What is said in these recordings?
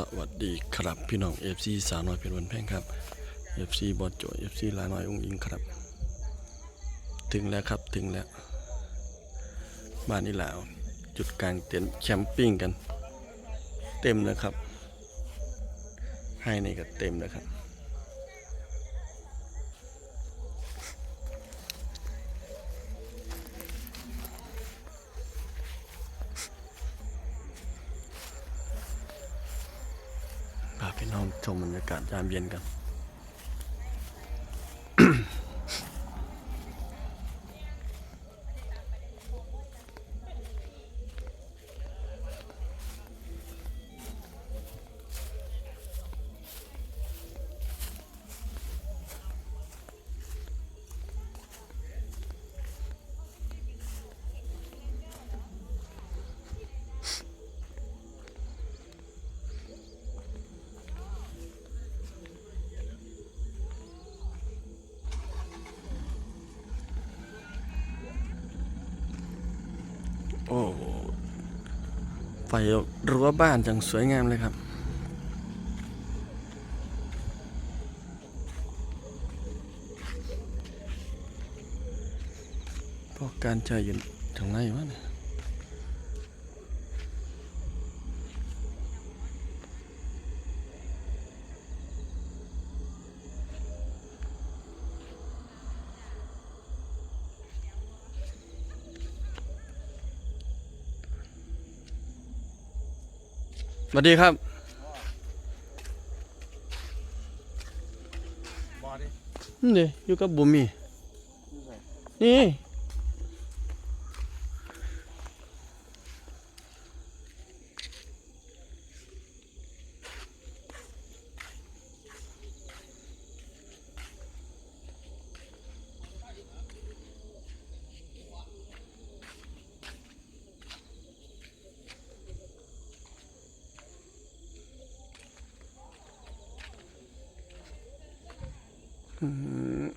สวัสดีครับพี่น้อง FC สาวน้อยเพชรวันแพงครับ FC บอดโจ FC ลาน้อยอุ้งอิงครับ ถึงแล้วครับถึงแล้วบ้านนี้แล้ว จุดกลางเต็นท์แคมปิ้งกัน เต็มแล้วครับ ให้ในก็เต็มแล้วครับ ชมบรรยากาศยามเย็นกัน ไฟรั้วบ้านจังสวยงามเลยครับ พวกการใจอยู่ทางไหนวะเนี่ย สวัสดีครับบอดินี่อยู่กับบุมีนี่ 嗯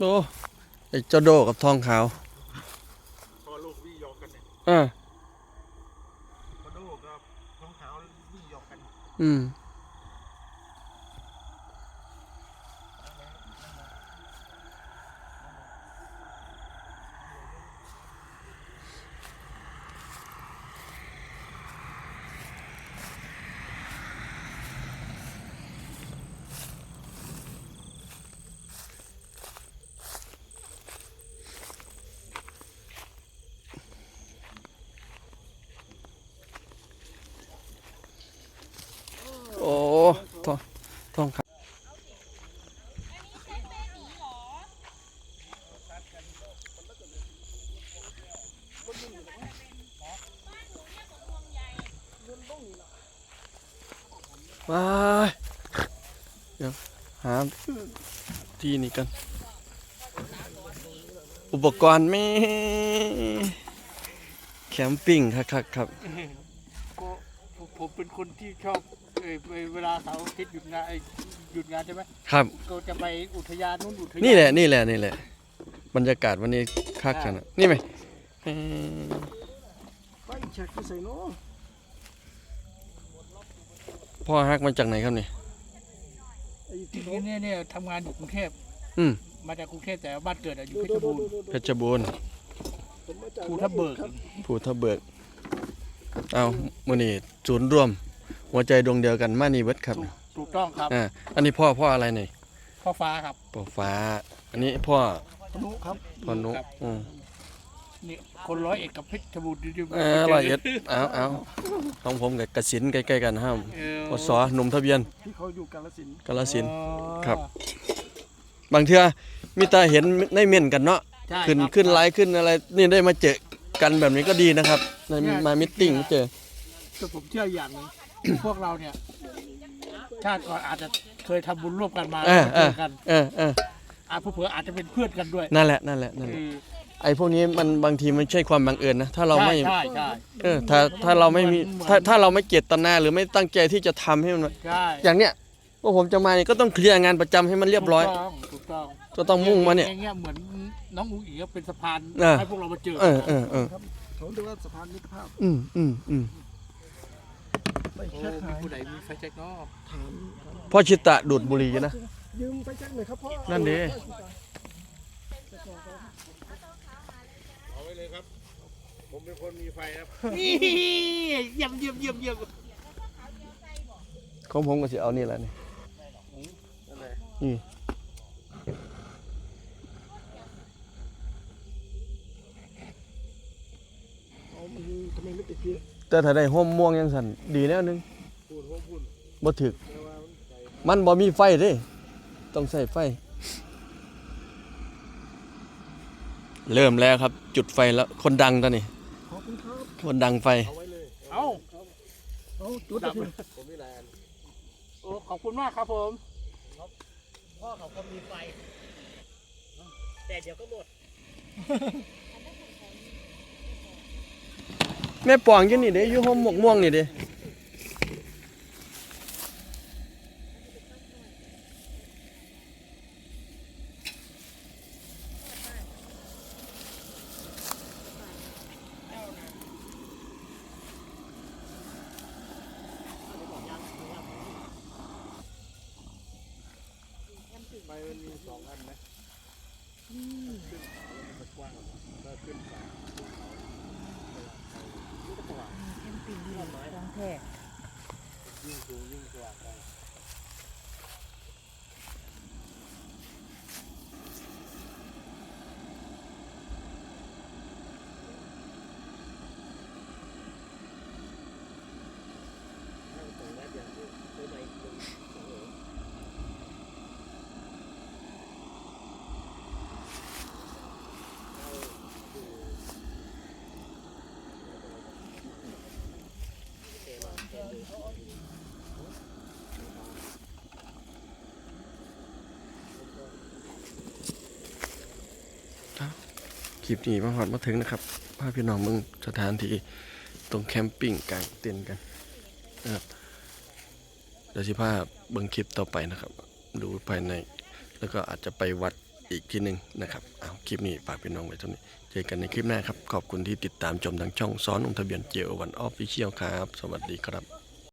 โอ้ไอ้เจ้าโดกับทองขาวพอลูกวิ่งหยอกกันเนี่ยอ่าพอลูกกับน้องขาววิ่งหยอกกัน อืม โอ้ทอง ทองขาวไปเดี๋ยวหาที่นี่กัน อุปกรณ์มีแคมปิ้งครับครับครับผมเป็นคนที่ชอบ เอ่อเวลาเสาร์อาทิตย์หยุดงานเอ่อหยุดงานใช่ไหมครับ ก็จะไปอุทยานนู่นอุทยานนี่แหละนี่แหละนี่แหละบรรยากาศวันนี้คักขนาดนี่ไหมเอ่อไปเช็คที่ใส่เนาะพ่อฮักมาจากไหนครับนี่จริงๆเนี่ยเนี่ยทำงานอยู่กรุงเทพอืม มาจากกรุงเทพแต่บ้านเกิดอะอยู่เพชรบูรณ์เพชรบูรณ์ภูทับเบิก ภูทับเบิก เอามื่อนี้ศูนย์รวม หัวใจดวงเดียวกันมานี่เบิดครับถูกต้องครับอ่าอันนี้พ่อพ่ออะไรนี่พ่อฟ้าครับปอฟ้า อันนี้พ่อพนุครับพ่อนุครับอืมนี่คนร้อยเอ็ดกับเพชรบูรณ์อยู่เออร้อยเอ็ดเอาเอาของผมกับกสินใกล้ๆกันห้ามเออพศหนุ่มทะเบียนที่เขาอยู่กาฬสินธุ์กาลสินธุ์อ๋อครับ บางเทื่อมีแต่เห็นในเม่นกันเนาะใช่ขึ้นครับขึ้นไลฟ์ขึ้นอะไรนี่ได้มาเจอกันแบบนี้ก็ดีนะครับในเนี่ยมามิทติ้งเจอแต่ผมเชื่ออย่างหนึง พวกเราเนี่ย ชาติก่อนอาจจะเคยทำบุญร่วมกันมาเออแล้วเอเจออกันเออเอออาจเผื่อๆอาจจะเป็นเพื่อนกันด้วยนั่นแหละนั่นแหละนั่นแหละคือไอ้พวกนี้มันบางทีมันใช่ความบังเอิญนะ ถ้าเราไม่ ใช่ใช่เออถ้าถ้าเราไม่มีเหมือนถ้าถ้าเราไม่เจตนาหรือไม่ตั้งใจที่จะทำให้มัน ใช่อย่างเนี้ยพวกผมจะมาเนี่ยก็ต้องเคลียร์งานประจำให้มันเรียบร้อย ถูกต้องถูกต้องก็ต้องมุ่งมาเนี่ยองเงี้ยเหมือนน้องอุ้งอิงก็เป็นสะพานเออ ให้พวกเรามาเจอ เออเออเออผมถือว่าสะพานมิตรภาพ อืมอืมอืม โอ้มีผู้ใดมีไฟแจ็คเนาะพ่อชิตะดูดบุหรี่อยู่นะ ยืมไฟแจ็คหน่อยครับพ่อนั่นดีผมเป็นคนมีไฟครับ นี่เยี่ยมเยี่ยมเยี่ยมเยี่ยมของผมก็สิเอานี่แหละนี่นี่เอามันทำไมไม่ติดเยอะ แต่ถ้าได้ห่มม่วงยังสั่นดีแน่นึงพูดผมพูดบ่ถึกแต่ว่ามันใจมันบ่มีไฟเด้ ต้องใส่ไฟ เริ่มแล้วครับ จุดไฟแล้ว คนดังตอนนี้ขอบคุณครับคนดังไฟเอาไว้เลยเอ้าเอาจุดดับผมนี่แหละโอ้ขอบคุณมากครับผม พ่อเขาคนมีไฟ แต่เดี๋ยวก็หมด แม่ปองอยู่นี่เด้อยู่ห้องหมวกม่วงนี่เด้ ไฟมันมีสองอันนะขึ้นเขาแล้วมันกว้างแล้วขึ้นไปขึ้นเขามันก็สว่าง แคมปิ้งที่ของ แท้ยิ่งสูงยิ่งสว่างไป ลิปนี้มาฮอดมาถึงนะครับพาพี่น้องเบิ่งสถานที่ตรงแคมปิ้งกลางเต็นท์กันนะครับเดี๋ยวสิพาเบิ่งคลิปต่อไปนะครับดูภายใน แล้วก็อาจจะไปวัดอีกทีหนึ่งนะครับเอาคลิปนี้ฝากพี่น้องไว้เท่านี้เจอกันในคลิปหน้าครับ ขอบคุณที่ติดตามชมทางช่องซ้อนลงทะเบียนเจอวันออฟฟิเชียลครับ สวัสดีครับ